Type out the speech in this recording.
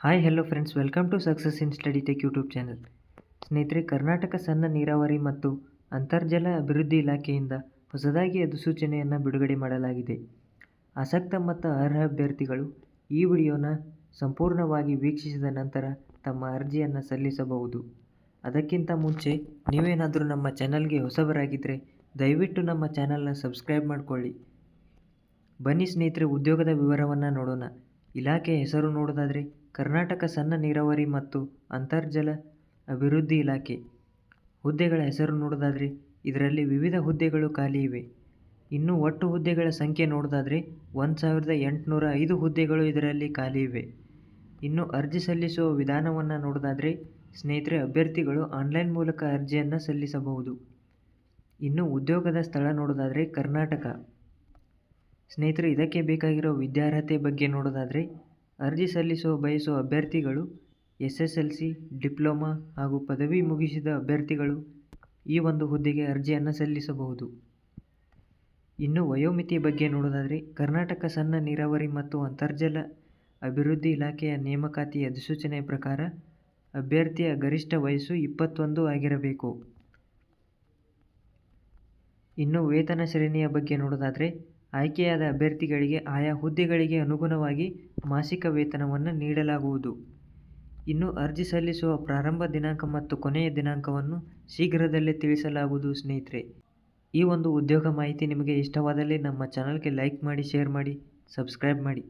Hi hello friends welcome to success in study tech YouTube channel ಸ್ನೇಹಿತರೆ, ಕರ್ನಾಟಕ ಸಣ್ಣ ನೀರಾವರಿ ಮತ್ತು ಅಂತರ್ಜಲ ಅಭಿವೃದ್ಧಿ ಇಲಾಖೆಯಿಂದ ಹೊಸದಾಗಿ ಅಧಿಸೂಚನೆಯನ್ನು ಬಿಡುಗಡೆ ಮಾಡಲಾಗಿದೆ. ಆಸಕ್ತ ಮತ್ತು ಅರ್ಹ ಅಭ್ಯರ್ಥಿಗಳು ಈ ವಿಡಿಯೋನ ಸಂಪೂರ್ಣವಾಗಿ ವೀಕ್ಷಿಸಿದ ನಂತರ ತಮ್ಮ ಅರ್ಜಿಯನ್ನು ಸಲ್ಲಿಸಬಹುದು. ಅದಕ್ಕಿಂತ ಮುಂಚೆ ನೀವೇನಾದರೂ ನಮ್ಮ ಚಾನಲ್ಗೆ ಹೊಸಬರಾಗಿದ್ದರೆ ದಯವಿಟ್ಟು ನಮ್ಮ ಚಾನಲ್ನ ಸಬ್ಸ್ಕ್ರೈಬ್ ಮಾಡಿಕೊಳ್ಳಿ. ಬನ್ನಿ ಸ್ನೇಹಿತರೆ, ಉದ್ಯೋಗದ ವಿವರವನ್ನು ನೋಡೋಣ. ಇಲಾಖೆಯ ಹೆಸರು ನೋಡೋದಾದರೆ ಕರ್ನಾಟಕ ಸಣ್ಣ ನೀರಾವರಿ ಮತ್ತು ಅಂತರ್ಜಲ ಅಭಿವೃದ್ಧಿ ಇಲಾಖೆ. ಹುದ್ದೆಗಳ ಹೆಸರು ನೋಡೋದಾದರೆ ಇದರಲ್ಲಿ ವಿವಿಧ ಹುದ್ದೆಗಳು ಖಾಲಿ ಇವೆ. ಇನ್ನು ಒಟ್ಟು ಹುದ್ದೆಗಳ ಸಂಖ್ಯೆ ನೋಡೋದಾದರೆ ಒಂದು ಸಾವಿರದ ಎಂಟುನೂರ ಐದು ಹುದ್ದೆಗಳು ಇದರಲ್ಲಿ ಖಾಲಿ ಇವೆ. ಇನ್ನು ಅರ್ಜಿ ಸಲ್ಲಿಸುವ ವಿಧಾನವನ್ನು ನೋಡೋದಾದರೆ ಸ್ನೇಹಿತರೆ, ಅಭ್ಯರ್ಥಿಗಳು ಆನ್ಲೈನ್ ಮೂಲಕ ಅರ್ಜಿಯನ್ನು ಸಲ್ಲಿಸಬಹುದು. ಇನ್ನು ಉದ್ಯೋಗದ ಸ್ಥಳ ನೋಡೋದಾದರೆ ಕರ್ನಾಟಕ. ಸ್ನೇಹಿತರೆ, ಇದಕ್ಕೆ ಬೇಕಾಗಿರೋ ವಿದ್ಯಾರ್ಹತೆ ಬಗ್ಗೆ ನೋಡೋದಾದರೆ, ಅರ್ಜಿ ಸಲ್ಲಿಸುವ ಬಯಸುವ ಅಭ್ಯರ್ಥಿಗಳು S S L C diploma ಹಾಗೂ ಪದವಿ ಮುಗಿಸಿದ ಅಭ್ಯರ್ಥಿಗಳು ಈ ಒಂದು ಹುದ್ದೆಗೆ ಅರ್ಜಿಯನ್ನು ಸಲ್ಲಿಸಬಹುದು. ಇನ್ನು ವಯೋಮಿತಿ ಬಗ್ಗೆ ನೋಡೋದಾದರೆ, ಕರ್ನಾಟಕ ಸಣ್ಣ ನೀರಾವರಿ ಮತ್ತು ಅಂತರ್ಜಲ ಅಭಿವೃದ್ಧಿ ಇಲಾಖೆಯ ನೇಮಕಾತಿ ಅಧಿಸೂಚನೆ ಪ್ರಕಾರ ಅಭ್ಯರ್ಥಿಯ ಗರಿಷ್ಠ ವಯಸ್ಸು ಇಪ್ಪತ್ತೊಂದು ಆಗಿರಬೇಕು. ಇನ್ನು ವೇತನ ಶ್ರೇಣಿಯ ಬಗ್ಗೆ ನೋಡೋದಾದರೆ ಆಯ್ಕೆಯಾದ ಅಭ್ಯರ್ಥಿಗಳಿಗೆ ಆಯಾ ಹುದ್ದೆಗಳಿಗೆ ಅನುಗುಣವಾಗಿ ಮಾಸಿಕ ವೇತನವನ್ನು ನೀಡಲಾಗುವುದು. ಇನ್ನು ಅರ್ಜಿ ಸಲ್ಲಿಸುವ ಪ್ರಾರಂಭ ದಿನಾಂಕ ಮತ್ತು ಕೊನೆಯ ದಿನಾಂಕವನ್ನು ಶೀಘ್ರದಲ್ಲೇ ತಿಳಿಸಲಾಗುವುದು ಸ್ನೇಹಿತರೆ. ಈ ಒಂದು ಉದ್ಯೋಗ ಮಾಹಿತಿ ನಿಮಗೆ ಇಷ್ಟವಾದಲ್ಲಿ ನಮ್ಮ ಚಾನಲ್ಗೆ ಲೈಕ್ ಮಾಡಿ, ಶೇರ್ ಮಾಡಿ, ಸಬ್ಸ್ಕ್ರೈಬ್ ಮಾಡಿ.